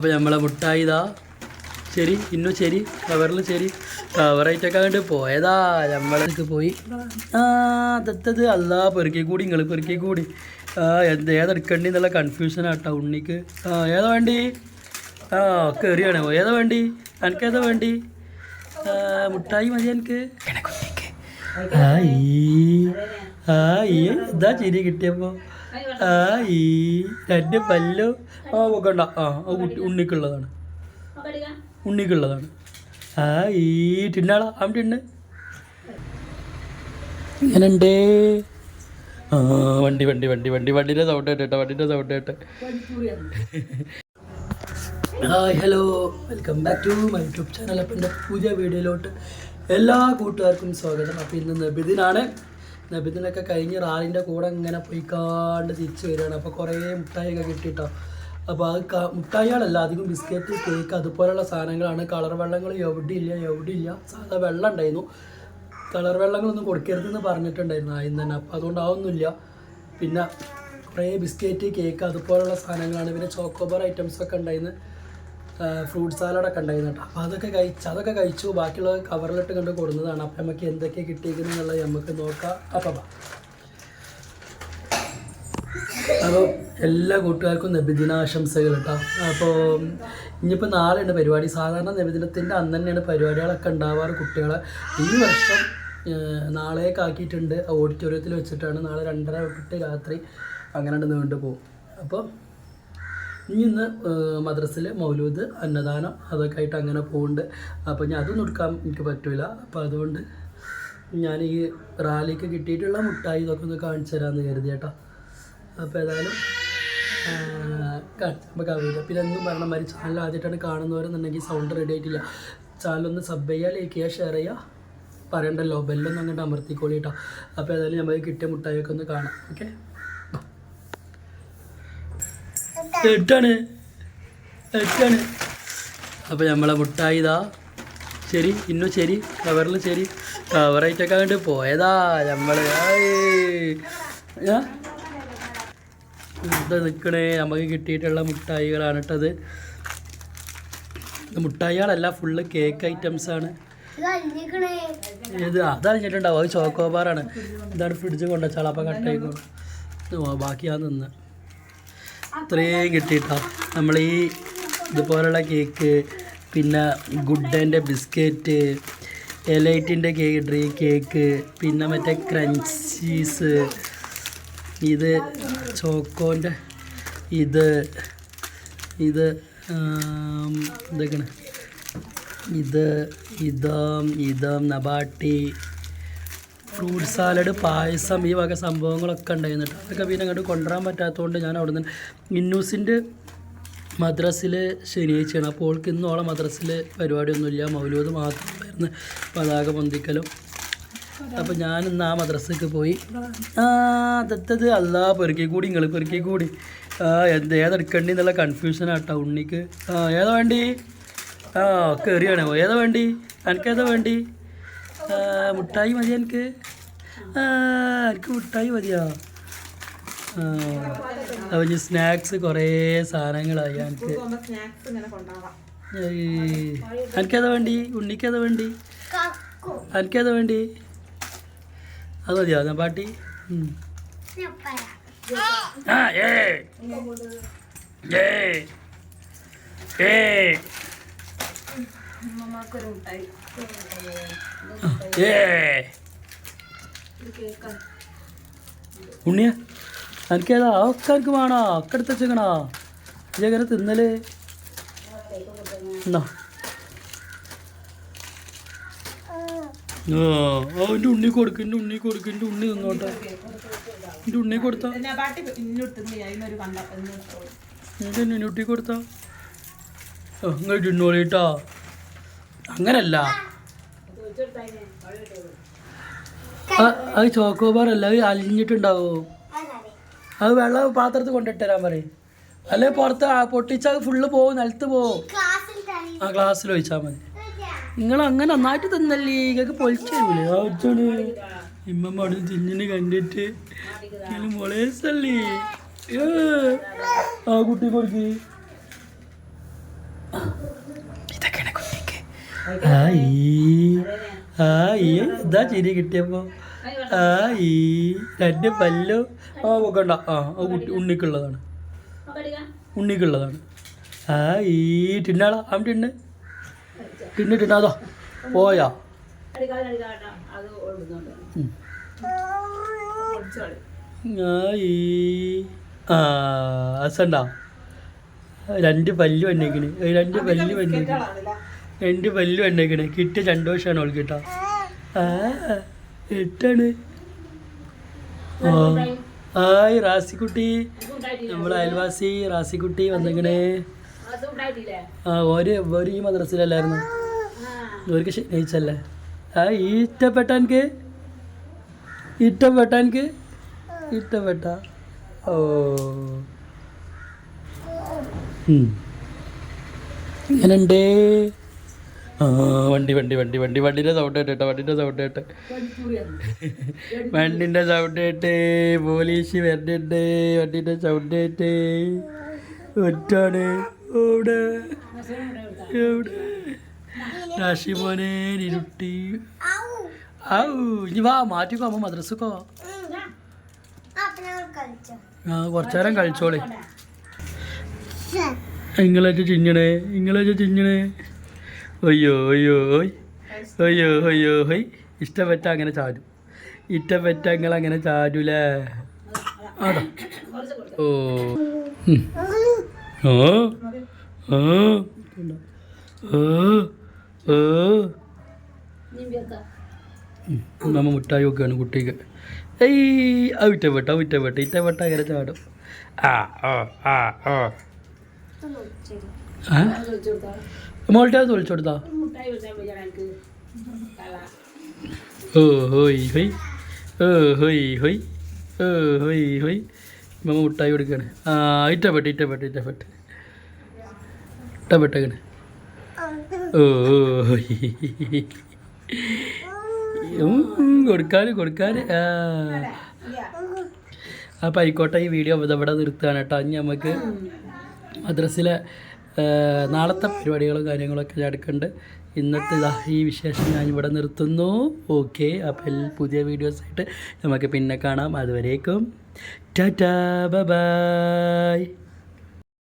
അപ്പോൾ നമ്മളെ മുട്ടായി ഇതാ. ശരി ഇന്നും ശരി കവറിൽ ശരി. കവറായിട്ടൊക്കെ കണ്ട് പോയതാ. നമ്മളൊക്കെ പോയി. ആ ദത്തത് അല്ലാ പെറുക്കി കൂടി നിങ്ങൾ പെറുക്കി കൂടി. ആ എന്ത് ഏതെടുക്കണ്ടി എന്നുള്ള കൺഫ്യൂഷൻ ആട്ടോ ഉണ്ണിക്ക്. ആ ഏതാ വേണ്ടി? ആ കയറിയാണ് ഏതാ വേണ്ടി? എനിക്ക് ഏതാ വേണ്ടി? മുട്ടായി മതി എനിക്ക് ആ ഈ ആ ഈ ഇതാ ചിരി രണ്ട് പല്ലോ. ആ വെക്കണ്ട ആ ആ കുട്ടി ഉണ്ണിക്കുള്ളതാണ്. ഉണ്ണിക്കുള്ളതാണ്. ആയി. തിന്നാളാ? അവൻ തിന്ന്. ഇങ്ങനുണ്ട് ആ വണ്ടി വണ്ടി വണ്ടി വണ്ടി. വണ്ടിന്റെ സൗണ്ട് കേട്ടോ വണ്ടിന്റെ സൗണ്ട് കേട്ടോ. Hi hello welcome back to my YouTube channel അപ്പം എന്റെ പുതിയ വീഡിയോയിലോട്ട് എല്ലാ കൂട്ടുകാർക്കും സ്വാഗതം. അപ്പോൾ ഇന്ന് നബിദിനാണ്. നബിദിനൊക്കെ കഴിഞ്ഞ് റാലിന്റെ കൂടെ ഇങ്ങനെ പോയിക്കാണ്ട് തിരിച്ചു വരികയാണ്. അപ്പോൾ കുറേ മുട്ടായിയൊക്കെ കിട്ടിയിട്ടോ അപ്പോൾ അത് മുട്ടായികളല്ല അധികം ബിസ്ക്കറ്റ് കേക്ക് അതുപോലെയുള്ള സാധനങ്ങളാണ്. കളർ വെള്ളങ്ങൾ എവിടെ ഇല്ല എവിടെ ഇല്ല സാധാ വെള്ളം ഉണ്ടായിരുന്നു. കളർ വെള്ളങ്ങളൊന്നും കൊടുക്കരുതെന്ന് പറഞ്ഞിട്ടുണ്ടായിരുന്നു ആദ്യം തന്നെ. അപ്പോൾ അതുകൊണ്ട് പിന്നെ കുറേ ബിസ്ക്കറ്റ് കേക്ക് അതുപോലെയുള്ള സാധനങ്ങളാണ്. പിന്നെ ചോക്കോബാർ ഐറ്റംസൊക്കെ ഉണ്ടായിരുന്നു. ഫ്രൂട്ട് സാലഡൊക്കെ ഉണ്ടായിരുന്നു കേട്ടോ. അപ്പോൾ അതൊക്കെ കഴിച്ച് അതൊക്കെ കഴിച്ചു. ബാക്കിയുള്ള കവറിലിട്ട് കണ്ട് കൊടുന്നതാണ്. അപ്പം നമുക്ക് എന്തൊക്കെ കിട്ടിയിരിക്കുന്നു എന്നുള്ളത് നമുക്ക് നോക്കാം. അപ്പം അപ്പോൾ എല്ലാ കൂട്ടുകാർക്കും നബിദിനാശംസകൾ കേട്ടോ. അപ്പോൾ ഇനിയിപ്പോൾ നാളെയാണ് പരിപാടി. സാധാരണ നബിദിനത്തിന്റെ അന്ന് തന്നെയാണ് പരിപാടികളൊക്കെ ഉണ്ടാവാറ് കുട്ടികളെ. ഈ വർഷം നാളേക്കാക്കിയിട്ടുണ്ട് ഓഡിറ്റോറിയത്തിൽ വെച്ചിട്ടാണ്. നാളെ രണ്ടര തൊട്ടിട്ട് രാത്രി അങ്ങനെ നീണ്ടു പോകും അപ്പോൾ ഇനി ഇന്ന് മദ്രസിൽ മൗലൂദ് അന്നദാനം അതൊക്കെ ആയിട്ട് അങ്ങനെ പോകുന്നുണ്ട് അപ്പോൾ ഞാൻ അതൊന്നും എടുക്കാൻ എനിക്ക് പറ്റില്ല അപ്പോൾ അതുകൊണ്ട് ഞാൻ ഈ റാലിക്ക് കിട്ടിയിട്ടുള്ള മുട്ടായി ഇതൊക്കെ ഒന്ന് കാണിച്ചു തരാമെന്ന് കരുതി കേട്ടോ അപ്പോൾ ഏതായാലും നമുക്ക് അറിയില്ല പിന്നെ എന്നും പറഞ്ഞ മാതിരി ചാനൽ ആദ്യമായിട്ടാണ് കാണുന്നവരെന്നുണ്ടെങ്കിൽ സൗണ്ട് റെഡി ആയിട്ടില്ല. ചാനലൊന്ന് സബ് ചെയ്യുക ലൈക്ക് ചെയ്യുക ഷെയർ ചെയ്യുക പറയണ്ടല്ലോ ബെല്ലൊന്നും അങ്ങോട്ട് അമർത്തിക്കോളി കേട്ടോ അപ്പോൾ ഏതായാലും നമുക്ക് കിട്ടിയ മുട്ടായിയൊക്കെ ഒന്ന് കാണാം. ഓക്കെ? എട്ടാണ്. എട്ടാണ്. അപ്പോൾ നമ്മളെ മുട്ടായി ഇതാ. ശരി ഇന്നു ശരി കവറിൽ ശരി കവറായിട്ടൊക്കെ കണ്ട് പോയതാ നമ്മൾ ഇത് നിൽക്കണേ നമുക്ക് കിട്ടിയിട്ടുള്ള മുട്ടായികളാണ് കേട്ടത് മുട്ടായികളല്ല ഫുള്ള് കേക്ക് ഐറ്റംസ് ആണ്. ഇത് അതറിഞ്ഞിട്ടുണ്ടാവും അത് ചോക്കോബാറാണ് ഇതാണ് ഫ്രിഡ്ജ് കൊണ്ടുവച്ചാൽ അപ്പം കട്ടായിക്കോ ബാക്കി ഞാൻ നിന്ന്. ഇത്രയും കിട്ടിയിട്ടോ നമ്മൾ ഈ ഇതുപോലുള്ള കേക്ക് പിന്നെ ഗുഡന്റെ ബിസ്ക്കറ്റ് എലൈറ്റിന്റെ കേക്ക് ഡ്രീ കേക്ക് പിന്നെ മറ്റേ ക്രഞ്ചീസ് ഇത് ചോക്കോന്റെ ഇത് ഇത് ഇതൊക്കെയാണ്. ഇത് ഇതം ഇതം നബാട്ടി ഫ്രൂട്ട് സാലഡ് പായസം ഈ വക സംഭവങ്ങളൊക്കെ ഉണ്ടായിരുന്നു അതൊക്കെ പിന്നെ അങ്ങോട്ട് കൊണ്ടുവരാൻ പറ്റാത്തതുകൊണ്ട് ഞാൻ അവിടെ നിന്ന് ഇന്നൂസിന്റെ മദ്രസിൽ ശനിയാഴ്ചയാണ്. അപ്പോൾ ഓൾക്ക് ഇന്നോളം മദ്രസിൽ പരിപാടിയൊന്നുമില്ല. മൗലൂദ് മാത്രമായിരുന്നു പതാക പൊന്തിക്കലും. അപ്പോൾ ഞാൻ ഇന്ന് ആ മദ്രസക്ക് പോയി. ആ അതത്തത്. അല്ലാ പെറുക്കി കൂടി നിങ്ങൾ പെറുക്കി കൂടി. ആ എന്ത് ഏതെടുക്കണ്ടി എന്നുള്ള കൺഫ്യൂഷനാട്ടോ ഉണ്ണിക്ക്. ആ ഏതാ വേണ്ടി? ആ കയറിയാണോ ഏതാ വേണ്ടി? എനിക്കേതാ വേണ്ടി? മുട്ടായി മതി എനിക്ക്. എനിക്ക് മുട്ടായി മതിയോ? അപ്പോൾ സ്നാക്സ് കുറേ സാധനങ്ങളായി എനിക്ക്. എനിക്കത് വേണ്ടി? ഉണ്ണിക്കത് വേണ്ടി? എനിക്കത് വേണ്ടി? അത് മതിയോ? ഞാൻ പാട്ടി? ഏ. ഏ. ഏ. ഉണ്ണിയ എനിക്കേതാ ഒക്കെ എനിക്ക് വേണോ? ഒക്കെ എടുത്ത് വെച്ചേക്കണോ? ഇതെങ്ങനെ തിന്നൽ? എന്നാ അവന്റെ ഉണ്ണി കൊടുക്കും എന്റെ ഉണ്ണി കൊടുക്കും എന്റെ ഉണ്ണി തിന്നോട്ടെ. എന്റെ ഉണ്ണി കൊടുത്താ. എന്റെ ഉണ്ണി കൊടുത്താ. നിങ്ങൾ തിന്നോളിട്ടാ അങ്ങനല്ല. അത് ചോക്കോബാർ അല്ല അത് അലിഞ്ഞിട്ടുണ്ടാവോ? അത് വെള്ളം പാത്രത്തിൽ കൊണ്ടിട്ട് തരാൻ പറയും. അല്ലെ പുറത്ത് പൊട്ടിച്ചാൽ ഫുള്ള് പോവും നിലത്ത് പോവും. ആ ഗ്ലാസ്സിൽ ഒഴിച്ചാൽ മതി. നിങ്ങൾ അങ്ങനെ നന്നായിട്ട് തിന്നല്ലേ? ഇതൊക്കെ പൊളിച്ചു ആച്ചാണ് ഇമ്മമ്മ തിന്നിന് കണ്ടിട്ട്. ആ കുട്ടി ഏ. ആ ഈ ആയി. ആയി എന്താ ചിരി കിട്ടിയപ്പോ. ആയി. രണ്ട് പല്ലോ. ആ കണ്ട ആ ആ കുട്ടി ഉണ്ണിക്കുള്ളതാണ്. ഉണ്ണിക്കുള്ളതാണ്. ആയി. ടിന്നാളാ ആ ടിണ്ണ് ടിണ്ണ് ടിണ്ണാതോ പോയാ. ആ ആയി. ആ അസണ്ട രണ്ട് പല്ല് വന്നേക്കണ്. രണ്ട് പല്ല് വന്നേക്കണ്. രണ്ട് വലിയ എണ്ണക്കണ് കിട്ടിയ സന്തോഷമാണ് അവൾക്ക് കേട്ടോ. എട്ടാണ്. ആയി റാസിക്കുട്ടി. നമ്മുടെ അയൽവാസി റാസിക്കുട്ടി വന്നിങ്ങനെ ആ ഒരു ഒരു ഈ മദ്രസിലല്ലായിരുന്നു? ഇവർക്ക് ശനിയാഴ്ചല്ലേ ആ ഇഷ്ടപ്പെട്ട എനിക്ക് ഇഷ്ടപ്പെട്ട എനിക്ക് ഇഷ്ടപ്പെട്ട ഓ. ഉം. വണ്ടി വണ്ടി വണ്ടി വണ്ടി വണ്ടിന്റെ സൗണ്ട് കേട്ടോ വണ്ടിന്റെ സൗണ്ട് കേട്ട്. വണ്ടിന്റെ സൗണ്ട് കേട്ട് പോലീസ് വരുന്നുണ്ട് വണ്ടിന്റെ സൗണ്ട് കേട്ട്. ഒറ്റാണ് എവിടെ എവിടെ രാശി മോനെ ഇരുട്ടി ഔ ഇനി വാ മാറ്റിക്കോ അമ്മ മദ്രസക്കോ ആ കുറച്ചു നേരം കഴിച്ചോളെ ഇങ്ങളേറ്റ് ചിഞ്ഞണേ ഇങ്ങളെ ചിഞ്ഞണേ. അയ്യോ അയ്യോ അയ്യോ അയ്യോ ഹൈ ഇഷ്ടപ്പെട്ട അങ്ങനെ ചാടും. ഇഷ്ടപ്പെട്ട നിങ്ങൾ അങ്ങനെ ചാടൂലേ? ആടോ. ഓ. ഓ. നമ്മ മുട്ടായി നോക്കുകയാണ് കുട്ടിക്ക്. ഏയ് ആ ഇറ്റപ്പെട്ട ഇറ്റപ്പെട്ട ഇറ്റപ്പെട്ട അങ്ങനെ ചാടും. ആ ഓ ആ ഓ മോൾട്ടേ അത് കൊടുത്താ ഓ മുട്ടായി കൊടുക്കുകയാണ് ഇറ്റപ്പെട്ട് ഇറ്റപ്പെട്ട് ഇറ്റപ്പെട്ട് ഇട്ടപ്പെട്ടേക്കണ്. ഓ കൊടുക്കാന് ആ. അപ്പം ആയിക്കോട്ടെ ഈ വീഡിയോ ഇവിടെ നിർത്തുകയാണ് കേട്ടോ. ഇനി നമുക്ക് മദ്രസിലെ നാളത്തെ പരിപാടികളും കാര്യങ്ങളൊക്കെ ഞാൻ എടുക്കുന്നുണ്ട്. ഇന്നത്തെ ഈ വിശേഷം ഞാൻ ഇവിടെ നിർത്തുന്നു. ഓക്കെ അപ്പം പുതിയ വീഡിയോസായിട്ട് നമുക്ക് പിന്നെ കാണാം. അതുവരേക്കും ടാറ്റാ ബൈ.